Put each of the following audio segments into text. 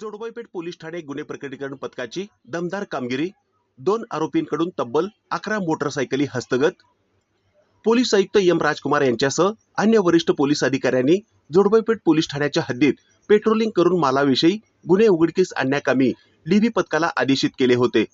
जोडबाईपेठ police Thane गुन्हे प्रकटीकरण पथकाची दमदार कामगिरी दोन आरोपींकडून तब्बल अकरा मोटरसायकली हस्तगत. पोलीस आयुक्त एम राजकुमार यांच्यासह अन्य वरिष्ठ पोलीस अधिकाऱ्यांनी जोडबाईपेठ पोलीस ठाण्याच्या हद्दीत पेट्रोलिंग करून मालाविषयी गुन्हे उघडकीस आणण्याकामी डीबी पथकाला आदेशित केले होते.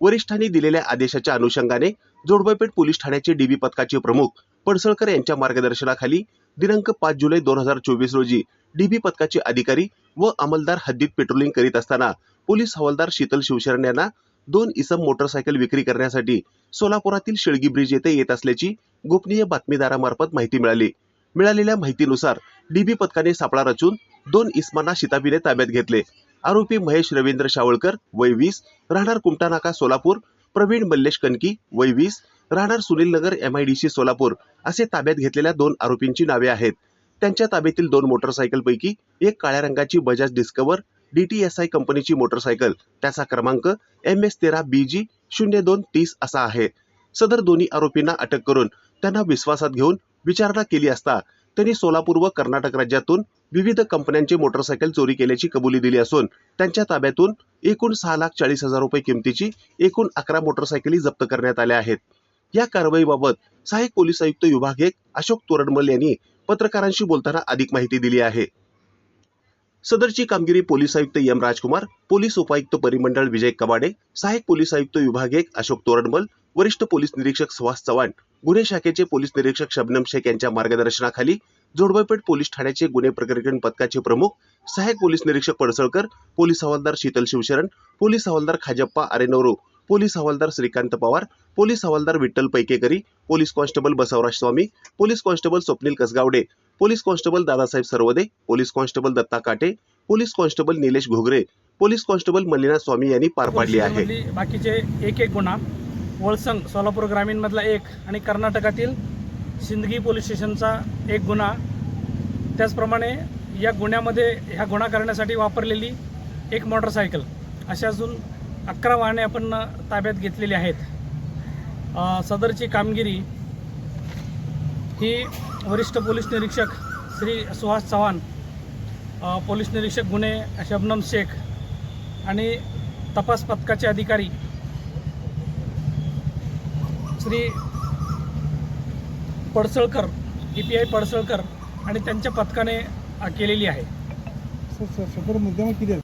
वरिष्ठांनी दिलेल्या आदेशाच्या अनुषंगाने जोडबाईपेठ पोलीस ठाण्याचे डीबी पथकाचे प्रमुख पडसळकर यांच्या मार्गदर्शनाखाली दिनांक पाच जुलै दोन हजार चोवीस रोजी डीबी पथकाचे अधिकारी व अंमलदार हद्दीत पेट्रोलिंग करीत असताना पोलीस हवालदार शीतल शिवशरण यांना दोन इसम मोटरसायकल विक्री करण्यासाठी सोलापुरातील शेळगी ब्रिज येथे येत असल्याची गोपनीय बातमीदारामार्फत माहिती मिळाली. मिळालेल्या माहितीनुसार डीबी पथकाने सापळा रचून दोन इस्मांना शिताबीने ताब्यात घेतले. आरोपी महेश रवींद्र शावळकर वय वीस राहणार कुमटानाका सोलापूर प्रवीण मल्लेश कनकी वय वीस राहणार सुनील नगर एमआयडीसी सोलापूर असे ताब्यात घेतलेल्या दोन आरोपींची नावे आहेत. त्यांच्या ताब्यातील दोन मोटरसायकलपैकी एक काळ्या रंगाची बजाज डिस्कवर डीटीएसआय कंपनीची मोटरसायकल. त्याचा क्रमांक एम एस तेरा बी जी शून्य दोन तीस असा आहे. सदर दोन्ही आरोपींना अटक करून त्यांना विश्वासात घेऊन विचारणा केली असता त्यांनी सोलापूर व कर्नाटक राज्यातून विविध कंपन्यांचे मोटरसायकल चोरी केल्याची कबुली दिली असून त्यांच्या ताब्यातून एकूण सहा लाख चाळीस हजार रुपये किमतीची एकूण अकरा मोटरसायकली जप्त करण्यात आल्या आहेत. या कारवाईबाबत सहाय्यक पोलीस आयुक्त विभाग एक अशोक तोरडमल यांनी पत्रकारांशी बोलताना अधिक माहिती दिली आहे. सदरची कामगिरी पोलीस आयुक्त एम राजकुमार पोलीस उपायुक्त परिमंडळ विजय कबाडे सहाय्यक पोलीस आयुक्त विभाग एक अशोक तोरडमल वरिष्ठ पोलीस निरीक्षक सुहास चव्हाण गुन्हे शाखेचे पोलीस निरीक्षक शबनम शेख यांच्या मार्गदर्शनाखाली जोडबाईपेठ पोलीस ठाण्याचे गुन्हे प्रकटीकरण पथकाचे प्रमुख सहाय्यक पोलीस निरीक्षक पडसळकर पोलीस हवालदार शीतल शिवशरण पोलीस हवालदार खाजप्पा अरेनोरो पोलीस हवालदार श्रीकांत पवार पोलीस हवालदार Vitthal Paikekari police constable Basavraj Swami police constable Swapnil Kasgawade police constable Dadasaheb Sarwade police constable Datta Kate police constable Nilesh Ghogare police constable Mallina Swami यांनी पार पाडली आहे. बाकीचे एक एक गुन्हा. वळसंग सोलापूर ग्रामीणमधला एक आणि कर्नाटकातील सिंदगी पोलीस स्टेशनचा एक गुन्हा. त्याचप्रमाणे या गुन्ह्यामध्ये ह्या गुन्हा करण्यासाठी वापरलेली एक मोटरसायकल. अशा अजून अकरा वाहने आपण ताब्यात घेतलेली आहेत. सदरची कामगिरी ही वरिष्ठ पोलीस निरीक्षक श्री सुहास चव्हाण पोलीस निरीक्षक गुन्हे शबनम शेख आणि तपास पथकाचे अधिकारी Shri Padsalkar E P I Padsalkar आणि त्यांच्या पथकाने केलेली आहे. सर सर सदर मुद्द्यावर किती आहे